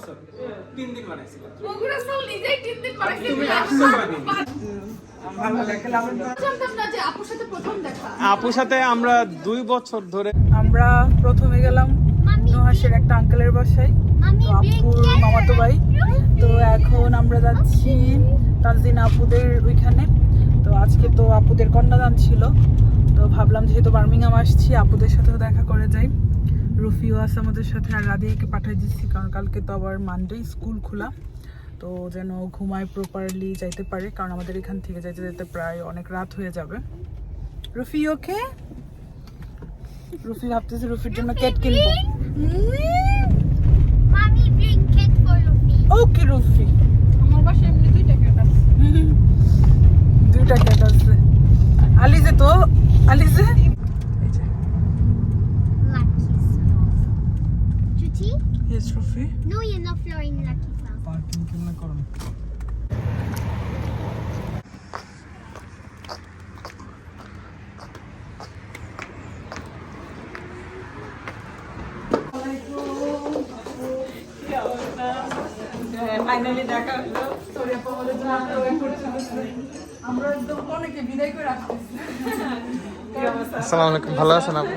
বছর। তিন দিন বানাইছিলাম বগুড়া নিজেই তিন দিন আপুর সাথে প্রথম দেখা। আপুর সাথে আমরা দুই বছর ধরে আমরা প্রথমে গেলাম নুহাসের একটা আঙ্কেলের বাসায়। তো আপুর মামাতো ভাই। তো এখন আমরা যাচ্ছি তানজিন আপুদের ওইখানে। তো আজকে তো আপুদের কন্যাদান ছিল। তো ভাবলাম যেহেতু বার্মিংহাম আসছি আপুদের সাথেও দেখা করে যাই। রফিও আছে আমাদের সাথে আর রাদিয়াকে পাঠিয়ে দিচ্ছি কারণ কালকে তো আবার মানডে স্কুল খোলা। তো যেন ঘুমায় প্রপারলি যাইতে পারে কারণ আমাদের এখান থেকে যাইতে যেতে প্রায় অনেক রাত হয়ে যাবে। রফি ওকে রুফি ভাবতেছে রুফির জন্য কেট কিনবো. ওকে রুফি। আমার বাসায় এমনি দুইটা ক্যাট আছে। দুইটা ক্যাট আছে। আলিজে তো আলিজে? Yes No, you're not flooring Lucky's house. Parking কিনা করুন ফাইনালি দেখা হলো। সরি আপু আমাদের জন্য এত ওয়েট করছিল আমরা একদম অনেকে বিদায় করে রাখতেছি আসসালামু আলাইকুম। ভালো আছেন আপু?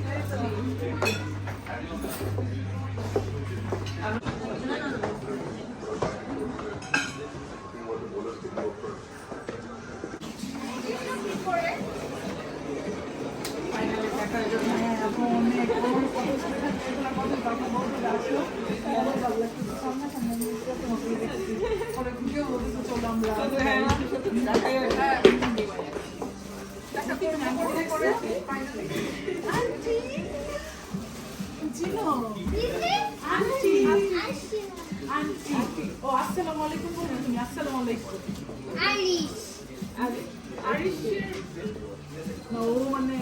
আসসালামু আলাইকুম বলুন তুমি আসসালামু আলাইকুম Alice. ও মানে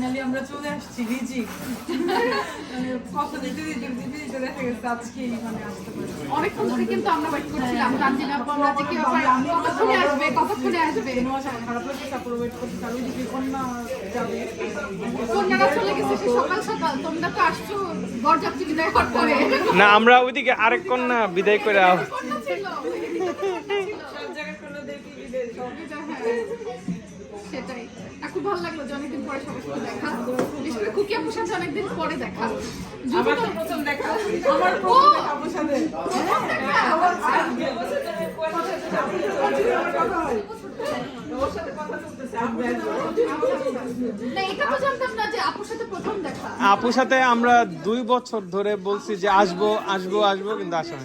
ফাইনালি আমরা চলে আসছি রিজি। মানে কত দিতে দিতে দিতে দিতে দেখা গেছে আজকেই মানে আসতে পারি অনেকক্ষণ ধরে কিন্তু আমরা ওয়েট করছিলাম যে কি ব্যাপার কতক্ষণে আসবে কতক্ষণে আসবে? খারাপ লাগছে তারপর ওয়েট আর ওইদিকে কন্যা যাবে। কন্যারা চলে গেছে সে সকাল সকাল তোমরা তো আসছো বরযাত্রী বিদায় কর করে। না আমরা ওইদিকে আরেক কন্যা বিদায় করে সব জায়গায় বিদেশ সেটাই খুব ভালো লাগল যে অনেকদিন পরে সবার সাথে দেখা বিশেষ করে খুকি আপুর সাথে অনেকদিন পরে আমার তো প্রথম আমার প্রথম আপুর সাথে দেখা আপুর সাথে আমরা দুই বছর ধরে বলছি যে আসব আসব আসব কিন্তু আসা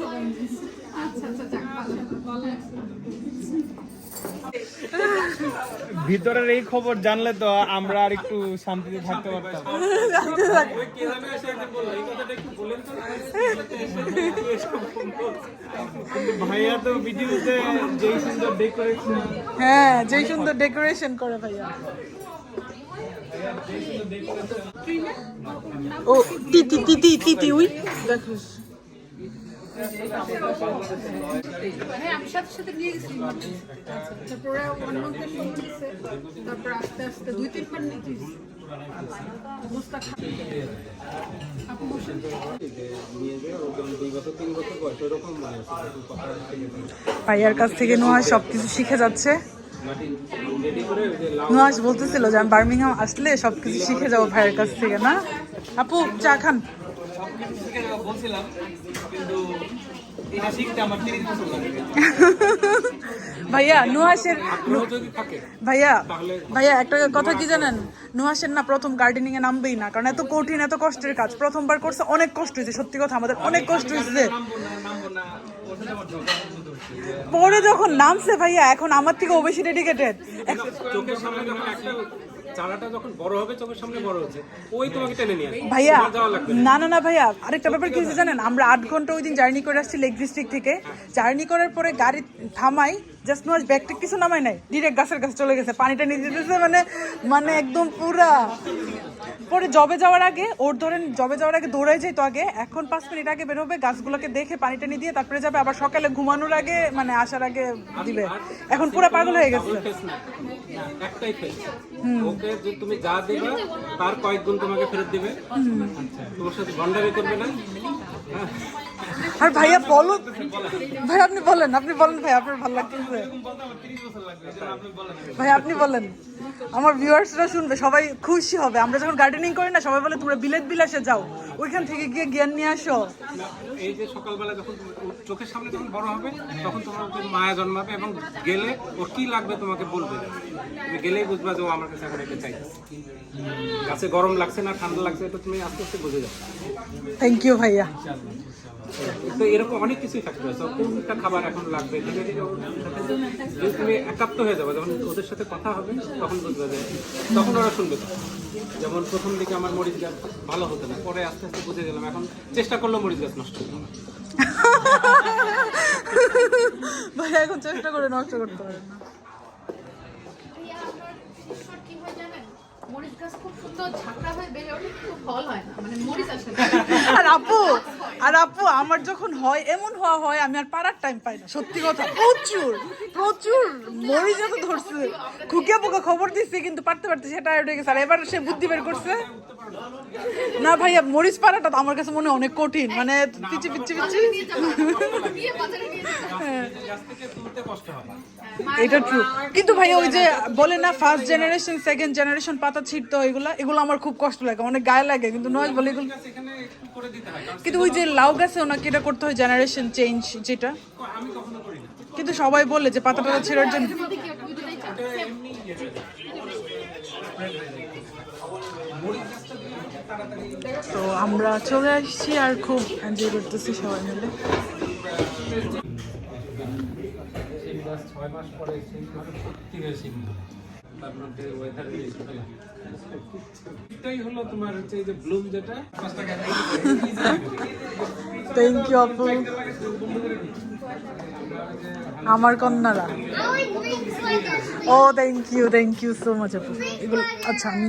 হয়নি আচ্ছা আচ্ছা ভিতরের এই খবর জানলে তো আমরা আর একটু শান্তিতে থাকতে পারতাম। ভাইয়া তো ভিডিওতে যেই সুন্দর ডেকোরেশন হ্যাঁ যেই সুন্দর ডেকোরেশন করে ভাইয়া। ও তিতি তিতি তিতি উই। দেখো। ভাইয়ার কাছ থেকে নুহাস সবকিছু শিখে যাচ্ছে। নোয়াজ বলতেছিল যে, আমি বার্মিংহাম আসলে সবকিছু শিখে যাব ভাইয়ের কাছ থেকে, না? আপু, চা খান। বলছিলাম ভাইয়া নুহাসের ভাইয়া ভাইয়া একটা কথা কি জানেন? নুহাসের না প্রথম গার্ডেনিং এ নামবেই না কারণ এত কঠিন এত কষ্টের কাজ। প্রথমবার করছে অনেক কষ্ট হয়েছে সত্যি কথা আমাদের অনেক কষ্ট হয়েছে। পরে যখন নামছে ভাইয়া এখন আমার থেকে ও বেশি ডেডিকেটেড চারাটা যখন বড় হবে চোখের সামনে বড় হচ্ছে। ওই তোমাকে টেনে নিয়ে ভাইয়া না। না না ভাইয়া আরেকটা ব্যাপার কি জানেন? আমরা আট ঘণ্টা ওই দিন জার্নি করে আসছি লেক ডিস্ট্রিক্ট থেকে। জার্নি করার পরে গাড়ি থামাই জাস্ট নোয়াজ ব্যাগটা কিছু নামাই নাই। ডিরেক্ট গাছের কাছে চলে গেছে। পানিটা নিয়ে যেতেছে মানে মানে একদম পুরা। পরে জবে যাওয়ার আগে ওর ধরেন জবে যাওয়ার আগে দৌড়াই যাই তো আগে। এখন পাঁচ মিনিট আগে বের হবে গাছগুলোকে দেখে পানিটা নিয়ে দিয়ে তারপরে যাবে। আবার সকালে ঘুমানোর আগে মানে আসার আগে দিবে। এখন পুরা পাগল হয়ে গেছে। একটাই ওকে যে তুমি যা দেবে তার কয়েক গুণ তোমাকে ফেরত দিবে। আচ্ছা তোমার সাথে গন্ডারি করবে না। আর ভাইয়া বলো ভাই আপনি বলেন আপনি বলেন ভাই আপনার ভালো লাগতেছে। ভাই আপনি বলেন। আমার ভিউয়ার্সরা শুনবে সবাই খুশি হবে। আমরা যখন গার্ডেনিং করি না সবাই বলে তোমরা বিলেত বিলাসে যাও। ওইখান থেকে গিয়ে জ্ঞান নিয়ে আসো। এই যে সকালবেলা যখন চোখের সামনে যখন বড় হবে তখন তোমার ওকে মায়া জন্মাবে এবং গেলে ওর কি লাগবে তোমাকে বলবে? তুমি গেলেই বুঝবা যে ও আমার কাছে এখন এটা চাইছে গাছে গরম লাগছে না ঠান্ডা লাগছে এটা তুমি আস্তে আস্তে বুঝে যাবে। থ্যাংক ইউ ভাইয়া। তো এরকম অনেক কিছুই থাকতে পারে। So, কোনটা খাবার এখন লাগবে? ধীরে ধীরে যদি তুমি একাত্ম হয়ে যাবে যখন ওদের সাথে কথা হবে তখন বুঝবে যে তখন ওরা শুনবে যেমন প্রথম দিকে আমার মরিচ গাছ ভালো হতো না পরে আস্তে আস্তে বুঝে গেলাম এখন চেষ্টা করলেও মরিচ গাছ নষ্ট হতো না ভাইয়া এখন চেষ্টা করে নষ্ট করতে পারে না। মরিচ মানে মরিচ আর আপু আর আপু, আমার যখন হয়, এমন হওয়া হয়, আমি আর পারার টাইম পাই না, সত্যি কথা। প্রচুর প্রচুর মরি এত ধরছে খুকিয়া পোকা খবর দিচ্ছে কিন্তু পারতে পারতে সেটা উঠে গেছে, আর এবার সে বুদ্ধি বের করছে। না ভাইয়া, মরিচ পাড়াটা তো আমার কাছে মনে হয় অনেক কঠিন মানে পিচি পিচি পিচি। হবে এটা ট্রু কিন্তু ভাই ওই যে বলে না ফার্স্ট জেনারেশন সেকেন্ড জেনারেশন পাতা ছিটতে হয় এগুলো এগুলো আমার খুব কষ্ট লাগে, অনেক গায়ে লাগে, কিন্তু নয় বলে এগুলো হয় কিন্তু ওই যে লাউ গাছে ওনাকে এটা করতে হয় জেনারেশন চেঞ্জ যেটা। কিন্তু সবাই বলে যে পাতা টাতা ছেড়ার জন্য মধ্যে কি ওই দুটাই চাই তো আমরা চলে আসছি আর খুব এনজয় করতেছি সবাই মিলে ছয় মাস আমার কন্যারা ও thank you thank you so much আপু এগুলো আচ্ছা আমি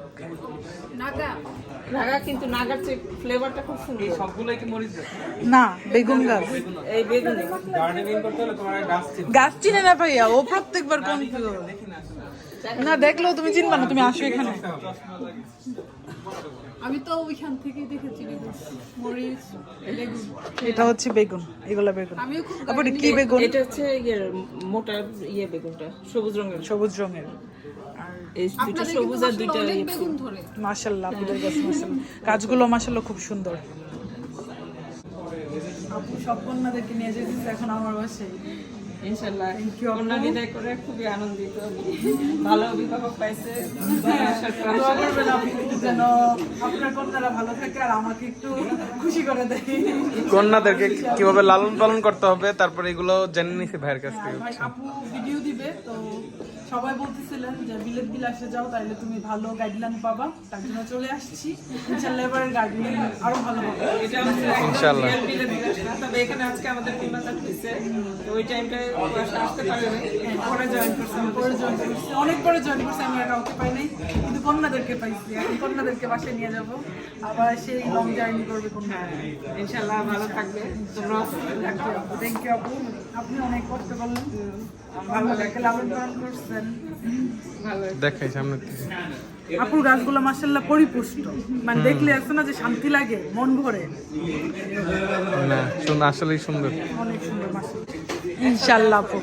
নাগা। নাগা কিন্তু নাগার চেয়ে ফ্লেভারটা খুব সুন্দর। সবগুলোই কি মরিচ না বেগুন গাছ। এই বেগুনি। গার্ডেনিং করতে হলে তোমার গাছ চিনতে গাছ চিনে না ও প্রত্যেকবার কনফিউজ না দেখলেও তুমি চিনবা না তুমি আসো এখানে। আমি তো ওইখান থেকেই দেখেছি মরিচ বেগুন। এটা হচ্ছে বেগুন এগুলা বেগুন। আমিও তারপরে কি বেগুন? এটা হচ্ছে ইয়ে মোটা ইয়ে বেগুনটা সবুজ রঙের। সবুজ রঙের। এই দুটো সবুজ আর দুইটা মাশাল্লাহ গাছ মাশাল্লাহ গাছগুলো মাশাল্লাহ খুব সুন্দর। সব কন্যাদেরকে নিয়ে যেতেছে এখন আমার বাসায়। ইনশাল্লাহ। কন্যা বিদায় করে খুবই আনন্দিত। ভালো অভিভাবক পাইছে। যেন আপনার কন্যারা ভালো থাকে আর আমাকে একটু খুশি করে দেয়। কন্যাদেরকে কীভাবে লালন পালন করতে হবে তারপরে এগুলো জেনে নিছি ভাইয়ের কাছ থেকে। আপু ভিডিও দিবে তো সবাই বলতেছিলেন যে বিলেত বিলাসে যাও তাইলে তুমি ভালো গাইডলাইন পাবা। তার জন্য চলে আসছি। ইনশাল্লাহ এবারের গাইডলাইন আরও ভালো হবে। এটা হচ্ছে ইনশাল্লাহ। তবে এখানে আজকে আমাদের হয়েছে। তো ওই টাইমটায় পারে জয়েন করছে পরে জয়েন করছি অনেক পরে জয়েন করছি। আমি আর কাউকে পাই নাই। কিন্তু কন্যাদেরকে পাইছি এখন কন্যাদেরকে বাসায় নিয়ে যাব। আবার সেই লং জার্নি করবে কন্যা। ইনশাল্লাহ ভালো থাকবে। তোমরা থ্যাংক ইউ আপু। আপনি অনেক কষ্ট করলেন। ভালো লাগে লালন পালন করছেন। দেখাই সামনে আপুর গাছগুলো মাসাল্লাহ পরিপুষ্ট। মানে দেখলে আছে না যে শান্তি লাগে মন ভরে। না শুন আসলেই সুন্দর। অনেক সুন্দর মার্শাল্লাহ ইনশাল্লাহ আপু।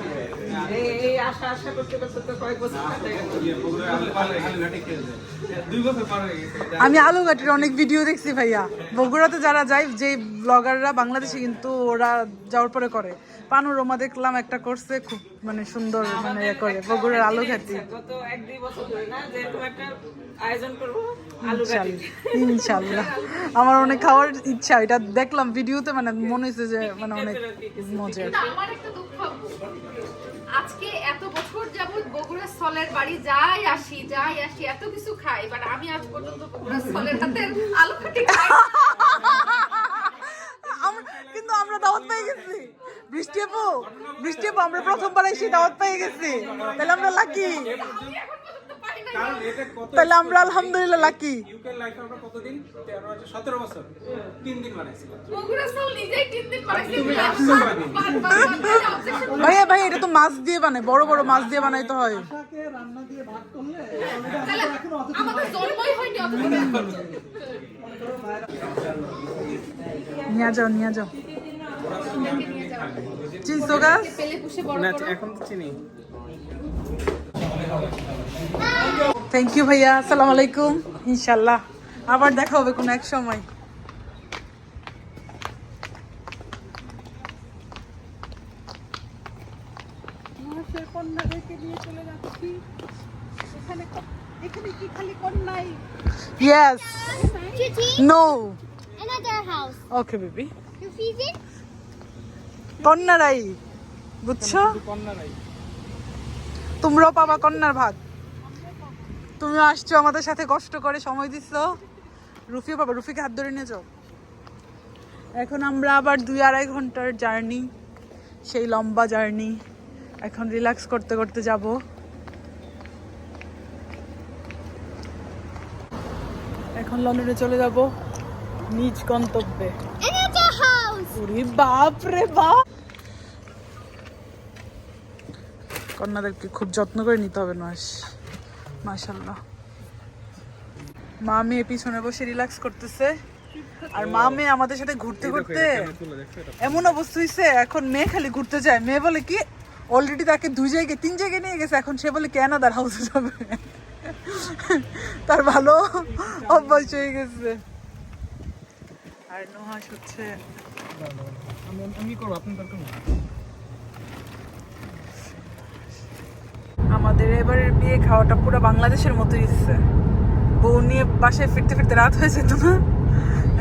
এই- এই আশা আশা করতে করতে তো কয়েক বছর দুই বছর পার হয়ে গেছে আমি আলুঘাটের অনেক ভিডিও দেখছি ভাইয়া। বগুড়াতে যারা যায় যে ব্লগাররা বাংলাদেশে কিন্তু ওরা যাওয়ার পরে করে। পানোরমা দেখলাম একটা করছে খুব মানে সুন্দর মানে ইয়ে করে বগুড়ার আলুঘাটি। গত এক দুই বছর ধরে না যে একটা আয়োজন করব আলু ঘাটি ইনশাল্লাহ। আমার অনেক খাওয়ার ইচ্ছা এটা দেখলাম ভিডিওতে মানে মনে হয়েছে যে মানে অনেক মজা আজকে এত বছর যাবত বগুড়া সলের বাড়ি যাই আসি যাই আসি এত কিছু খাই বাট আমি আজ পর্যন্ত বগুড়া সলের হাতের আলু খাটি খাই আমরা কিন্তু আমরা দাওয়াত পেয়ে গেছি। বৃষ্টি আপু বৃষ্টি আপু আমরা প্রথমবার এসে দাওয়াত পেয়ে গেছি। তাহলে আমরা লাকি তাহলে আমরা আলহামদুলিল্লাহ লাকি ইউকে লাইফে আমরা কতদিন? বছর। দিন বানাইছিলাম বগুড়া নিজেই দিন ভাইয়া ভাই এটা তো মাছ দিয়ে বানায় বড় বড় মাছ দিয়ে বানাইতে হয়। তাহলে আমাদের জন্মই হয়নি অতদিন নিয়ে যাও নিয়ে যাও। চিনছো গাছ। এখন তো চিনি। থ্যাংক ইউ ভাইয়া। আসসালামু আলাইকুম। ইনশাল্লাহ আবার দেখা হবে কোনো এক সময়। মানুষের কন্যাদেরকে নিয়ে চলে যাচ্ছি। এখানে এখানে কি খালি কন্যাই? Yes Cutie, no another house. Okay baby You feeding? কন্যারাই। বুঝছ? তোমরাও পাবা কন্যার ভাগ। তুমিও আসছো আমাদের সাথে কষ্ট করে সময় দিচ্ছ। রুফিও পাবা রুফিকে হাত ধরে নিয়ে যাও। এখন আমরা আবার দুই আড়াই ঘণ্টার জার্নি সেই লম্বা জার্নি। এখন রিল্যাক্স করতে করতে যাব। এখন লন্ডনে চলে যাব নিজ গন্তব্যে. বাপ রে বাপ! কন্যাদেরকে খুব যত্ন করে নিতে হবে নয় মাশাল্লাহ মা মেয়ে পিছনে বসে রিল্যাক্স করতেছে। আর মা মেয়ে আমাদের সাথে ঘুরতে ঘুরতে এমন অবস্থা হয়েছে এখন মেয়ে খালি ঘুরতে যায়। মেয়ে বলে কি অলরেডি তাকে দুই জায়গায় তিন জায়গায় নিয়ে গেছে এখন সে বলে কেন তার হাউসে যাবে। তার ভালো অভ্যাস হয়ে গেছে। আর নুহাস হচ্ছে আমি আমি করব দরকার আমাদের এবারের বিয়ে খাওয়াটা পুরো বাংলাদেশের মতো ইচ্ছে বউ নিয়ে বাসায় ফিরতে ফিরতে রাত হয়ে যেত না।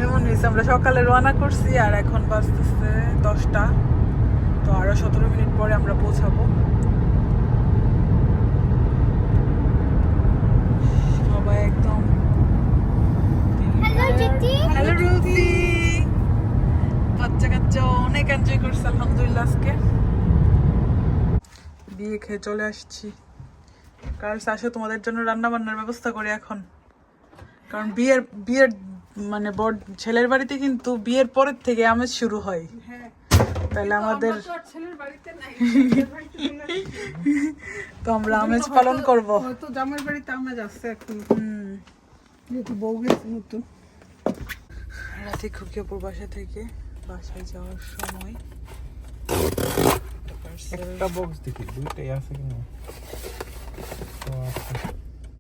এমন হয়েছে আমরা সকালে রওনা করছি আর এখন বাজতেছে দশটা। তো আরও সতেরো মিনিট পরে আমরা পৌঁছাবো। সবাই একদম হ্যালো বাচ্চা কাচ্চা অনেক এনজয় করছে আলহামদুলিল্লাহ আজকে। বিয়ে খেয়ে চলে আসছি। কারণ আসে তোমাদের জন্য রান্না বান্নার ব্যবস্থা করি এখন। কারণ বিয়ের বিয়ের মানে বর ছেলের বাড়িতে কিন্তু বিয়ের পরের থেকে আমেজ শুরু হয়। তাহলে আমাদের তো আর ছেলের বাড়িতে নাই তো আমরা আমেজ পালন করব। হয়তো জামাই বাড়িতে আমেজ যাচ্ছে এখন। যেহেতু বউ গেছে নতুন। রাতে খুকিয়াপুর বাসা থেকে বাসায় যাওয়ার সময় একটা বক্স দেখি দুইটাই আছে কিনা? ও আচ্ছা